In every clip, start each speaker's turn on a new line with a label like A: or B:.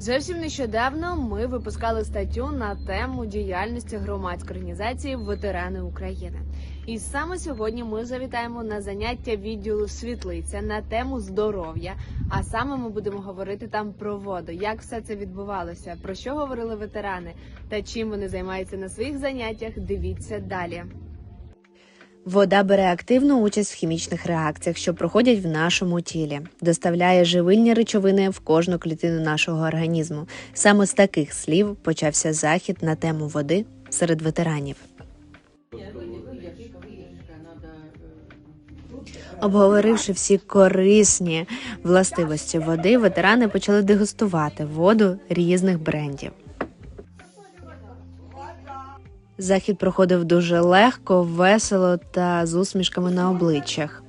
A: Зовсім нещодавно ми випускали статтю на тему діяльності громадської організації Ветерани України. І саме сьогодні ми завітаємо на заняття відділу світлиця на тему здоров'я. А саме ми будемо говорити там про воду, як все це відбувалося, про що говорили ветерани та чим вони займаються на своїх заняттях. Дивіться далі. Вода бере активну участь в хімічних реакціях, що проходять в нашому тілі, доставляє живильні речовини в кожну клітину нашого організму. Саме з таких слів почався захід на тему води серед ветеранів. Обговоривши всі корисні властивості води, ветерани почали дегустувати воду різних брендів. Захід проходив дуже легко, весело та з усмішками на обличчях.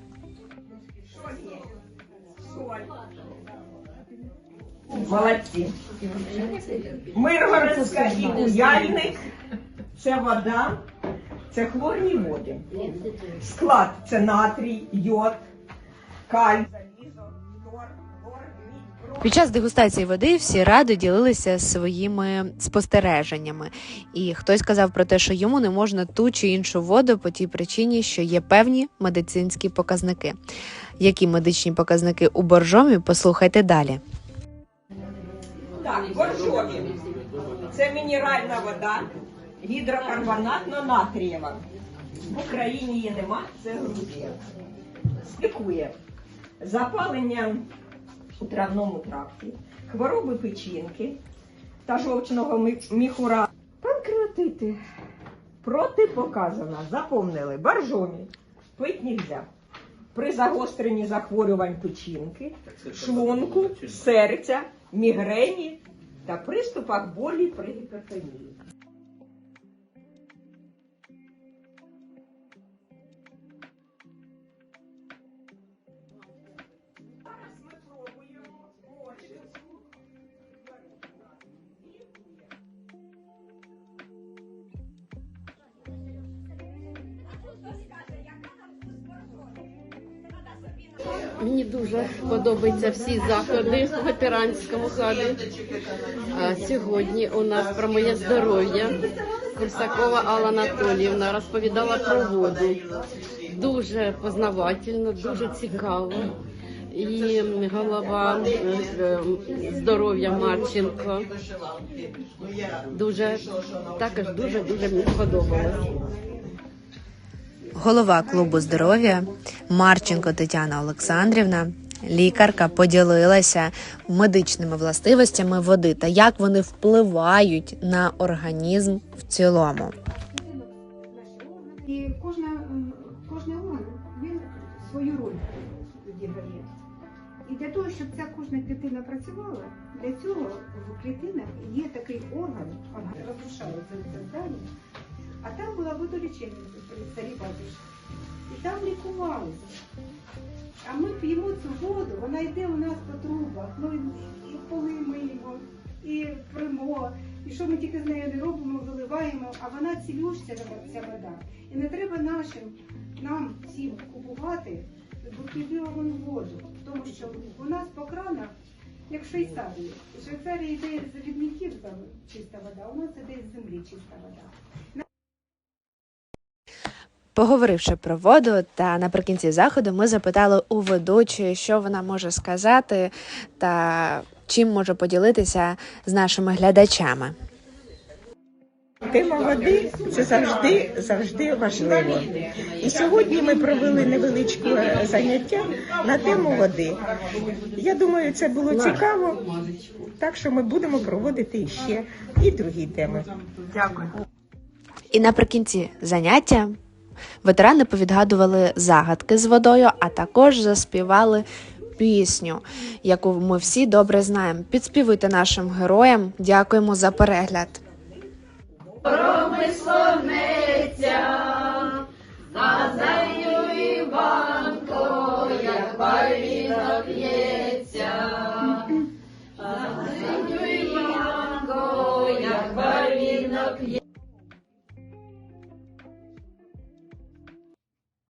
B: Молодці. Миргородська і Куяльник це вода, це хлорні води. Склад це натрій, йод, каль,
A: Під час дегустації води всі радо ділилися своїми спостереженнями, і хтось казав про те, що йому не можна ту чи іншу воду по тій причині, що є певні медицинські показники. Які медичні показники у боржомі, послухайте далі.
B: Так, боржові. Це мінеральна вода, гідрокарбонатно-натрієва. В Україні її нема, це Грузія. Лікує запалення у травному тракті, хвороби печінки та жовчного мі- міхура. Панкреатити. Протипоказано. Запомнили. Боржомі. Пить нельзя. При загостренні захворювань печінки, шлунку, серця, мігрені та приступах болі при гіпертонії.
C: Мені дуже подобаються всі заходи в ветеранському хабі. А сьогодні у нас про моє здоров'я. Курсакова Алла Анатоліївна розповідала про воду. Дуже познавательно, дуже цікаво. І голова е, здоров'я Марченко. Дуже також дуже дуже мені сподобалось.
A: Голова клубу здоров'я Марченко Тетяна Олександрівна, лікарка, поділилася медичними властивостями води та як вони впливають на організм в цілому.
D: І кожна, кожний орган він свою роль відіграє. І для того, щоб ця кожна клітина працювала, для цього в клітинах є такий орган, орган розрушається це здання, а там була водолічення при старій батюшці. І там лікувалися. А ми п'ємо цю воду, вона йде у нас по трубах, ми і поли миємо, і примо, і що ми тільки з нею не робимо, виливаємо, а вона цілюща ця вода. І не треба нашим, нам всім купувати бутильовану воду, тому що у нас по кранах, як в Швейцарії. В Швейцарії йде з рідників чиста вода, у нас іде з землі чиста вода.
A: Поговоривши про воду, та наприкінці заходу ми запитали у ведучої, що вона може сказати та чим може поділитися з нашими глядачами.
B: Тема води це завжди завжди важливо. І сьогодні ми провели невеличке заняття на тему води. Я думаю, це було цікаво. Так що ми будемо проводити ще і другі теми. Дякую.
A: І наприкінці заняття ветерани повідгадували загадки з водою, а також заспівали пісню, яку ми всі добре знаємо. Підспівуйте нашим героям. Дякуємо за перегляд.
C: Промисловне